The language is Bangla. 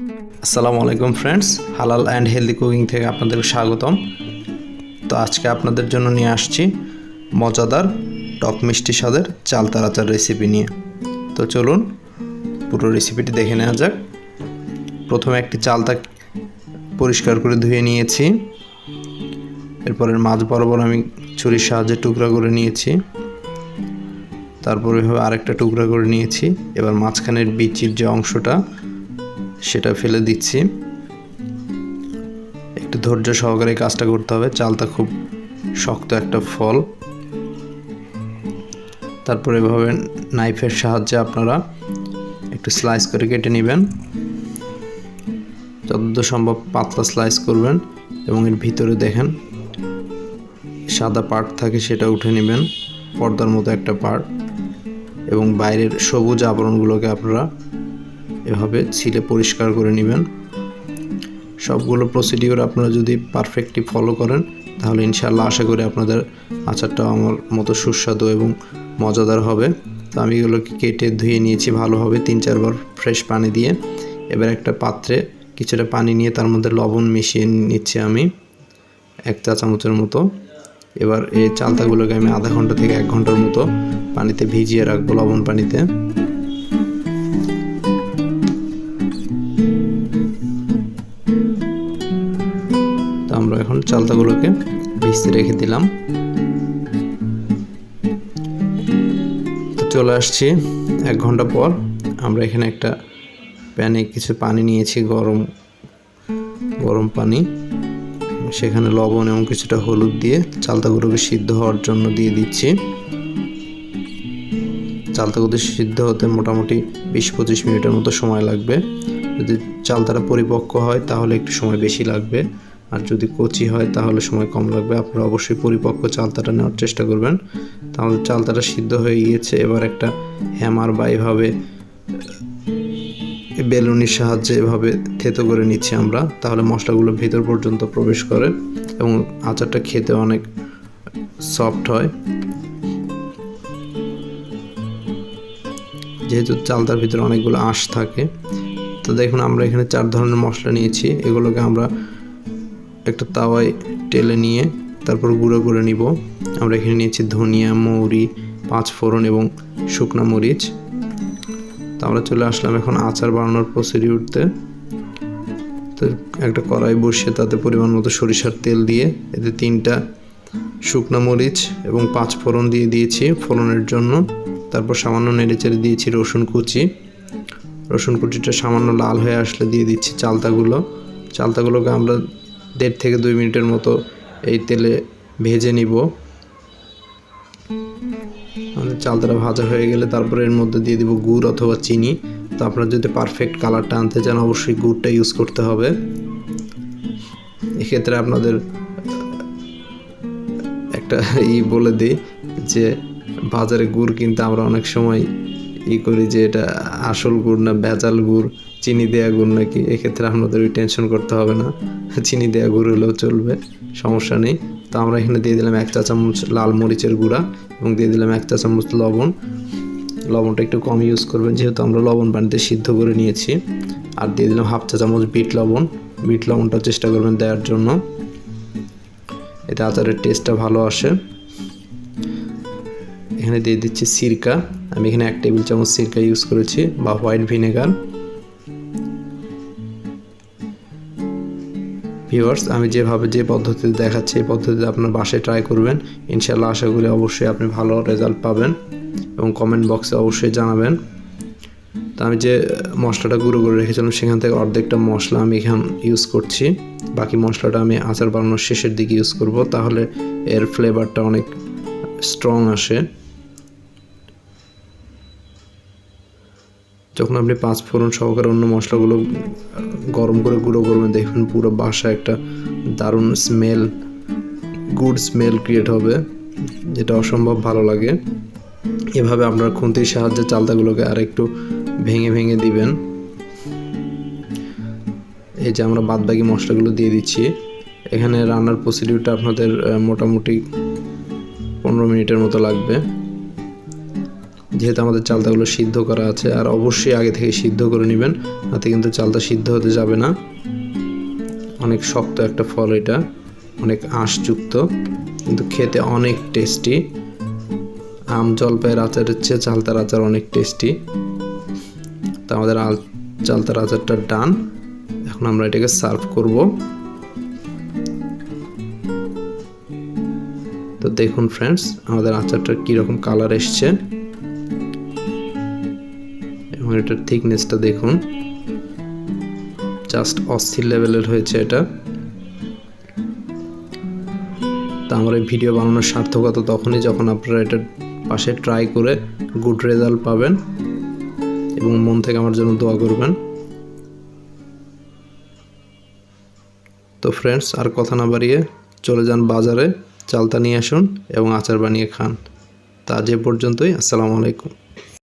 আসসালামু আলাইকুম ফ্রেন্ডস হালাল অ্যান্ড হেলদি কুকিং থেকে আপনাদের স্বাগতম। তো আজকে আপনাদের জন্য নিয়ে আসছি মজাদার, টক মিষ্টি স্বাদের চালতার আচার রেসিপি নিয়ে। তো চলুন, পুরো রেসিপিটি দেখে নেওয়া যাক। প্রথমে একটি চালতা পরিষ্কার করে ধুয়ে নিয়েছি। এরপরের মাছ বরাবর আমি ছুরির সাহায্যে টুকরা করে নিয়েছি। তারপর এভাবে আরেকটা টুকরা করে নিয়েছি। এবার মাঝখানের বিচির যে অংশটা সেটা ফেলে দিচ্ছি। একটু ধৈর্য সহকারে কাজটা করতে হবে। চালটা খুব শক্ত একটা ফল। তারপর এভাবে নাইফের সাহায্যে আপনারা একটু স্লাইস করে কেটে নেবেন। যতদূর সম্ভব পাতলা স্লাইস করবেন এবং এর ভিতরে দেখেন সাদা পার্ট থাকে সেটা উঠে নেবেন, পর্দার মতো একটা পার্ট। এবং বাইরের সবুজ আবরণগুলোকে আপনারা এভাবে ছিলে পরিষ্কার করে নেবেন। সবগুলো প্রসিডিওর আপনারা যদি পারফেক্টলি ফলো করেন, তাহলে ইনশাআল্লাহ আশা করি আপনাদের আচারটা আমার মতো সুস্বাদু এবং মজাদার হবে। তো আমি এগুলোকে কেটে ধুয়ে নিয়েছি ভালোভাবে তিন চারবার ফ্রেশ পানি দিয়ে। এবার একটা পাত্রে কিছুটা পানি নিয়ে তার মধ্যে লবণ মিশিয়ে নিচ্ছি আমি এক চা চামচের মতো। এবার এই চালতাগুলোকে আমি আধা ঘণ্টা থেকে এক ঘণ্টার মতো পানিতে ভিজিয়ে রাখব লবণ পানিতে। চালতাগুলোকে ভিজতে রেখে দিলাম। চলে আসছি এক ঘণ্টা পর। আমরা এখানে একটা প্যানে কিছু পানি নিয়েছি, গরম গরম পানি। সেখানে লবণ এবং কিছুটা হলুদ দিয়ে চালতাগুলোকে সিদ্ধ হওয়ার জন্য দিয়ে দিচ্ছি। চালতাগুলো সিদ্ধ হতে মোটামুটি বিশ পঁচিশ মিনিটের মতো সময় লাগবে। যদি চালতাটা পরিপক্ক হয়, তাহলে একটু সময় বেশি লাগবে। আর যদি কচি হয় তাহলে সময় কম লাগবে। আপনারা অবশ্যই পরিপক্ক চালতাটা নেওয়ার চেষ্টা করবেন। তাহলে চালতাটা সিদ্ধ হয়ে গিয়েছে। এবার একটা হ্যামার বা এভাবে বেলুনির সাহায্যে এভাবে থেতো করে নিচ্ছি আমরা। তাহলে মশলাগুলো ভেতর পর্যন্ত প্রবেশ করে এবং আচারটা খেতে অনেক সফট হয়। যেহেতু চালতার ভিতরে অনেকগুলো আঁশ থাকে, তো দেখুন আমরা এখানে চার ধরনের মশলা নিয়েছি। এগুলোকে আমরা একটা তাওয়ায় টেলে নিয়ে তারপর গুঁড়ো করে নিব। আমরা এখানে নিয়েছি ধনিয়া, মৌরি, পাঁচ ফোড়ন এবং শুকনা মরিচ। তো আমরা চলে আসলাম এখন আচার বানানোর প্রসিডিউরতে তো একটা কড়াই বসিয়ে তাতে পরিমাণ মতো সরিষার তেল দিয়ে এতে তিনটা শুকনো মরিচ এবং পাঁচ ফোড়ন দিয়ে দিয়েছি ফোড়নের জন্য। তারপর সামান্য নেড়েচেড়ে দিয়েছি রসুন কুচি। রসুন কুচিটা সামান্য লাল হয়ে আসলে দিয়ে দিচ্ছি চালতাগুলো। চালতাগুলোকে আমরা দেড় থেকে দুই মিনিটের মতো এই তেলে ভেজে নিব। চালতাটা ভাজা হয়ে গেলে তারপরে এর মধ্যে দিয়ে দিব গুড় অথবা চিনি। তো আপনারা যদি পারফেক্ট কালারটা আনতে চান, অবশ্যই গুড়টা ইউজ করতে হবে। এক্ষেত্রে আপনাদের একটা ই বলে দিই যে, বাজারে গুড় কিনতে আমরা অনেক সময় ই করি যে, এটা আসল গুড় না, ভেজাল গুড়। চিনি দেয়া গুড় নাকি? এক্ষেত্রে আপনাদের ওই টেনশন করতে হবে না। চিনি দেয়া গুড় হলেও চলবে, সমস্যা নেই। তো আমরা এখানে দিয়ে দিলাম এক চা চামচ লাল মরিচের গুঁড়া এবং দিয়ে দিলাম এক চা চামচ লবণ। লবণটা একটু কম ইউজ করবেন, যেহেতু আমরা লবণ পানিতে সিদ্ধ করে নিয়েছি। আর দিয়ে দিলাম হাফ চা চামচ বিট লবণ। বিট লবণটা চেষ্টা করবেন দেওয়ার জন্য। এতে আচারের টেস্টটা ভালো আসে। এখানে দিয়ে দিচ্ছি সিরকা। আমি এখানে এক টেবিল চামচ সিরকা ইউজ করেছি বা হোয়াইট ভিনেগার। ভিউয়ার্স আমি যেভাবে যে পদ্ধতিতে দেখাচ্ছি, এই পদ্ধতিতে আপনার বাসায় ট্রাই করবেন। ইনশাল্লাহ আশা করি অবশ্যই আপনি ভালো রেজাল্ট পাবেন এবং কমেন্ট বক্সে অবশ্যই জানাবেন। তো আমি যে মশলাটা গুঁড়ো করে রেখেছিলাম, সেখান থেকে অর্ধেকটা মশলা আমি এখান ইউজ করছি। বাকি মশলাটা আমি আচার বানানোর শেষের দিকে ইউজ করব, তাহলে এর ফ্লেভারটা অনেক স্ট্রং আসে। যখন আপনি পাঁচ ফোড়ন সহকারে অন্য মশলাগুলো গরম করে গুঁড়ো করবেন, দেখবেন পুরো বাসা একটা দারুণ স্মেল গুড স্মেল ক্রিয়েট হবে। যেটা অসম্ভব ভালো লাগে। এভাবে আপনার খুন্তির সাহায্যে চালতাগুলোকে আর একটু ভেঙে ভেঙে দিবেন। এই যে আমরা বাদবাকি মশলাগুলো দিয়ে দিচ্ছি। এখানে রান্নার প্রসিডিউরটা আপনাদের মোটামুটি পনেরো মিনিটের মতো লাগবে। যেহেতু আমাদের চালতাগুলো সিদ্ধ করা আছে, আর অবশ্যই আগে থেকে সিদ্ধ করে নেবেন তাতে কিন্তু চালটা সিদ্ধ হতে যাবে না। অনেক শক্ত একটা ফল এটা, অনেক আঁশযুক্ত, কিন্তু খেতে অনেক টেস্টি আম, জলপাইয়ের আচারের চেয়ে চালতার আচার অনেক টেস্টি তো আমাদের আল, চালতার আচারটা ডান এখন আমরা এটাকে সার্ভ করব। তো দেখুন ফ্রেন্ডস আমাদের আচারটার কীরকম কালার এসছে। এবং এটার থিকনেসটা দেখুন। জাস্ট অস্থির লেভেলের হয়েছে এটা। তা আমার এই ভিডিও বানানোর সার্থকতা তখনই যখন আপনারা এটা পাশে ট্রাই করে গুড রেজাল্ট পাবেন। এবং মন থেকে আমার জন্য দোয়া করবেন। তো ফ্রেন্ডস আর কথা না বাড়িয়ে চলে যান বাজারে, চালতা নিয়ে আসুন এবং আচার বানিয়ে খান। তা এ পর্যন্তই, আসসালামু আলাইকুম।